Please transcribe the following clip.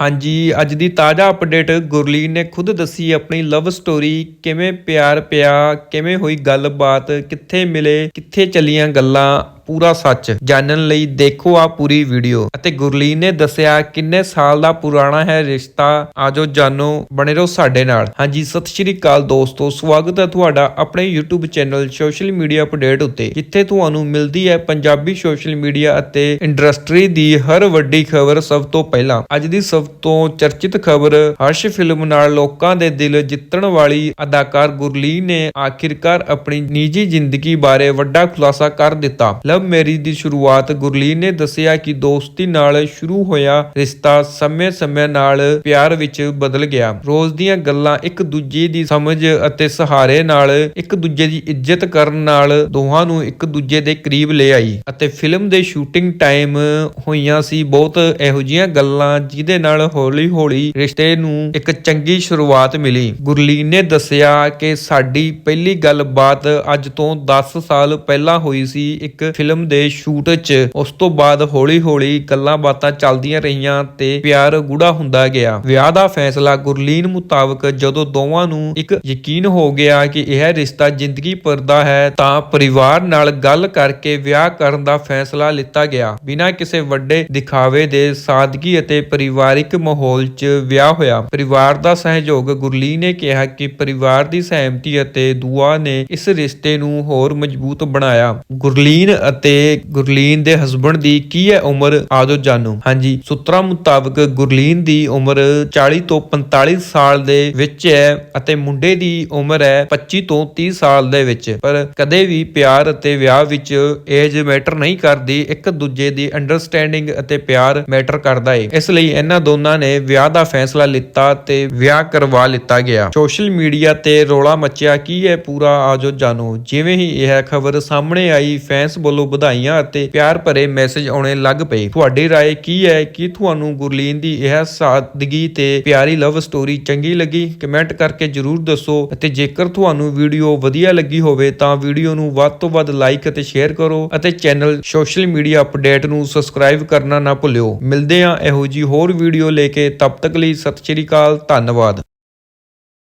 ਹਾਂਜੀ, ਅੱਜ ਦੀ ਤਾਜ਼ਾ ਅਪਡੇਟ ਗੁਰਲੀਨ ਨੇ ਖੁਦ ਦੱਸੀ ਆਪਣੀ ਲਵ ਸਟੋਰੀ ਕਿਵੇਂ ਪਿਆਰ ਪਿਆ, ਕਿਵੇਂ ਹੋਈ ਗੱਲਬਾਤ, ਕਿੱਥੇ ਮਿਲੇ, ਕਿੱਥੇ ਚੱਲੀਆਂ ਗੱਲਾਂ। ਪੂਰਾ ਸੱਚ ਜਾਣਨ ਲਈ ਦੇਖੋ ਆ ਪੂਰੀ ਵੀਡੀਓ। ਅਤੇ ਗੁਰਲੀਨ ਨੇ ਦੱਸਿਆ ਕਿੰਨੇ ਸਾਲ ਦਾ ਪੁਰਾਣਾ ਹੈ ਰਿਸ਼ਤਾ। ਆਜੋ ਜਾਨੋ, ਬਣੇ ਰਹੋ ਸਾਡੇ ਨਾਲ। ਹਾਂਜੀ, ਸਤਿ ਸ਼੍ਰੀ ਅਕਾਲ ਦੋਸਤੋ। ਸਵਾਗਤ ਹੈ ਤੁਹਾਡਾ ਆਪਣੇ YouTube channel social media update ਉੱਤੇ, ਜਿੱਥੇ ਤੁਹਾਨੂੰ ਮਿਲਦੀ ਹੈ ਪੰਜਾਬੀ ਸੋਸ਼ਲ ਮੀਡੀਆ ਅਤੇ ਇੰਡਸਟਰੀ ਦੀ ਹਰ ਵੱਡੀ ਖਬਰ ਸਭ ਤੋਂ ਪਹਿਲਾਂ। ਅੱਜ ਦੀ ਸਭ ਤੋਂ ਚਰਚਿਤ ਖਬਰ, ਹਰਸ਼ ਫਿਲਮ ਨਾਲ ਲੋਕਾਂ ਦੇ ਦਿਲ ਜਿੱਤਣ ਵਾਲੀ ਅਦਾਕਾਰ ਗੁਰਲੀਨ ਨੇ ਆਖਿਰਕਾਰ ਆਪਣੀ ਨਿੱਜੀ ਜ਼ਿੰਦਗੀ ਬਾਰੇ ਵੱਡਾ ਖੁਲਾਸਾ ਕਰ ਦਿੱਤਾ। ਲਵ ਮੈਰਿਜ ਦੀ ਸ਼ੁਰੂਆਤ ਗੁਰਲੀਨ ਨੇ ਦੱਸਿਆ ਕਿ ਦੋਸਤੀ ਨਾਲ ਸ਼ੁਰੂ ਹੋਇਆ ਰਿਸ਼ਤਾ ਸਮੇਂ-ਸਮੇਂ ਨਾਲ ਪਿਆਰ ਵਿੱਚ ਬਦਲ ਗਿਆ। ਰੋਜ਼ ਦੀਆਂ ਗੱਲਾਂ ਇੱਕ ਦੂਜੇ ਦੀ ਸਮਝ ਅਤੇ ਸਹਾਰੇ ਨਾਲ ਇੱਕ ਦੂਜੇ ਦੀ ਇੱਜ਼ਤ ਕਰਨ ਨਾਲ ਦੋਹਾਂ ਨੂੰ ਇੱਕ ਦੂਜੇ ਦੇ ਕਰੀਬ ਲੈ ਆਈ ਅਤੇ ਫਿਲਮ ਦੇ ਸ਼ੂਟਿੰਗ ਟਾਈਮ ਹੋਈਆਂ ਸੀ ਬਹੁਤ ਇਹੋ ਜਿਹੀਆਂ ਗੱਲਾਂ ਜਿਹਦੇ ਨਾਲ ਹੌਲੀ-ਹੌਲੀ ਰਿਸ਼ਤੇ ਨੂੰ ਇੱਕ ਚੰਗੀ ਸ਼ੁਰੂਆਤ ਮਿਲੀ। ਗੁਰਲੀਨ ਨੇ ਦੱਸਿਆ ਕਿ ਸਾਡੀ ਪਹਿਲੀ ਗੱਲਬਾਤ ਅੱਜ ਤੋਂ 10 ਸਾਲ ਪਹਿਲਾਂ ਹੋਈ ਸੀ। ਇੱਕ ਫਿਲਮ ਫਿਲਮ ਦੇ ਸ਼ੂਟ 'ਚ ਉਸ ਤੋਂ ਬਾਅਦ ਹੌਲੀ-ਹੌਲੀ ਗੱਲਾਂ ਬਾਤਾਂ ਚੱਲਦੀਆਂ ਰਹੀਆਂ ਤੇ ਪਿਆਰ ਗੂੜਾ ਹੁੰਦਾ ਗਿਆ। ਵਿਆਹ ਦਾ ਫੈਸਲਾ ਗੁਰਲੀਨ ਮੁਤਾਬਕ ਜਦੋਂ ਦੋਵਾਂ ਨੂੰ ਇੱਕ ਯਕੀਨ ਹੋ ਗਿਆ ਕਿ ਇਹ ਰਿਸ਼ਤਾ ਜ਼ਿੰਦਗੀ ਭਰ ਦਾ ਹੈ, ਤਾਂ ਪਰਿਵਾਰ ਨਾਲ ਗੱਲ ਕਰਕੇ ਵਿਆਹ ਕਰਨ ਦਾ ਫੈਸਲਾ ਲਿੱਤਾ ਗਿਆ। ਬਿਨਾਂ ਕਿਸੇ ਵੱਡੇ ਦਿਖਾਵੇ ਦੇ ਸਾਦਗੀ ਅਤੇ ਪਰਿਵਾਰਿਕ ਮਾਹੌਲ 'ਚ ਵਿਆਹ ਹੋਇਆ। ਪਰਿਵਾਰ ਦਾ ਸਹਿਯੋਗ ਗੁਰਲੀਨ ਨੇ ਕਿਹਾ ਕਿ ਪਰਿਵਾਰ ਦੀ ਸਹਿਮਤੀ ਅਤੇ ਦੁਆ ਨੇ ਇਸ ਰਿਸ਼ਤੇ ਨੂੰ ਹੋਰ ਮਜ਼ਬੂਤ ਬਣਾਇਆ। ਗੁਰਲੀਨ ਅਤੇ ਗੁਰਲੀਨ ਦੇ ਹਸਬੰਡ ਦੀ ਕੀ ਹੈ ਉਮਰ? ਆਜੋ ਜਾਣੋ। ਹਾਂਜੀ, ਸੂਤਰਾਂ ਮੁਤਾਬਕ ਗੁਰਲੀਨ ਦੀ ਉਮਰ 40 ਤੋਂ 45 ਸਾਲ ਦੇ ਵਿੱਚ ਹੈ ਅਤੇ ਮੁੰਡੇ ਦੀ ਉਮਰ ਹੈ 25 ਤੋਂ 30 ਸਾਲ ਦੇ ਵਿੱਚ। ਪਰ ਕਦੇ ਵੀ ਪਿਆਰ ਅਤੇ ਵਿਆਹ ਵਿੱਚ ਏਜ ਮੈਟਰ ਨਹੀਂ ਕਰਦੀ। ਇੱਕ ਦੂਜੇ ਦੀ ਅੰਡਰਸਟੈਂਡਿੰਗ ਅਤੇ ਪਿਆਰ ਮੈਟਰ ਕਰਦਾ ਏ। ਇਸ ਲਈ ਇਹਨਾਂ ਦੋਨਾਂ ਨੇ ਵਿਆਹ ਦਾ ਫੈਸਲਾ ਲਿੱਤਾ ਤੇ ਵਿਆਹ ਕਰਵਾ ਲਿੱਤਾ ਗਿਆ। ਸੋਸ਼ਲ ਮੀਡੀਆ ਤੇ ਰੋਲਾ ਮੱਚਿਆ। ਕੀ ਹੈ ਪੂਰਾ? ਆਜੋ ਜਾਣੋ। ਜਿਵੇਂ ਹੀ ਇਹ ਖਬਰ ਸਾਹਮਣੇ ਆਈ ਫੈਨਸ ਵੱਲੋਂ ਵਧਾਈਆਂ ਅਤੇ ਪਿਆਰ ਭਰੇ ਮੈਸੇਜ ਆਉਣੇ ਲੱਗ ਪਏ ਤੁਹਾਡੀ رائے ਕੀ ਹੈ ਕਿ ਤੁਹਾਨੂੰ ਗੁਰਲੀਨ ਦੀ ਇਹ ਸਾਦਗੀ ਤੇ ਪਿਆਰੀ ਲਵ ਸਟੋਰੀ ਚੰਗੀ ਲੱਗੀ ਕਮੈਂਟ ਕਰਕੇ ਜਰੂਰ ਦੱਸੋ ਅਤੇ ਜੇਕਰ ਤੁਹਾਨੂੰ ਵੀਡੀਓ ਵਧੀਆ ਲੱਗੀ ਹੋਵੇ ਤਾਂ ਵੀਡੀਓ ਨੂੰ ਵੱਧ ਤੋਂ ਵੱਧ ਲਾਈਕ ਅਤੇ ਸ਼ੇਅਰ ਕਰੋ ਅਤੇ ਚੈਨਲ ਸੋਸ਼ਲ ਮੀਡੀਆ ਅਪਡੇਟ ਨੂੰ ਸਬਸਕ੍ਰਾਈਬ ਕਰਨਾ ਨਾ ਭੁੱਲਿਓ ਮਿਲਦੇ ਹਾਂ ਇਹੋ ਜੀ ਹੋਰ ਵੀਡੀਓ ਲੈ ਕੇ ਤਬ ਤੱਕ ਲਈ ਸਤਿ ਸ਼੍ਰੀ ਅਕਾਲ ਧੰਨਵਾਦ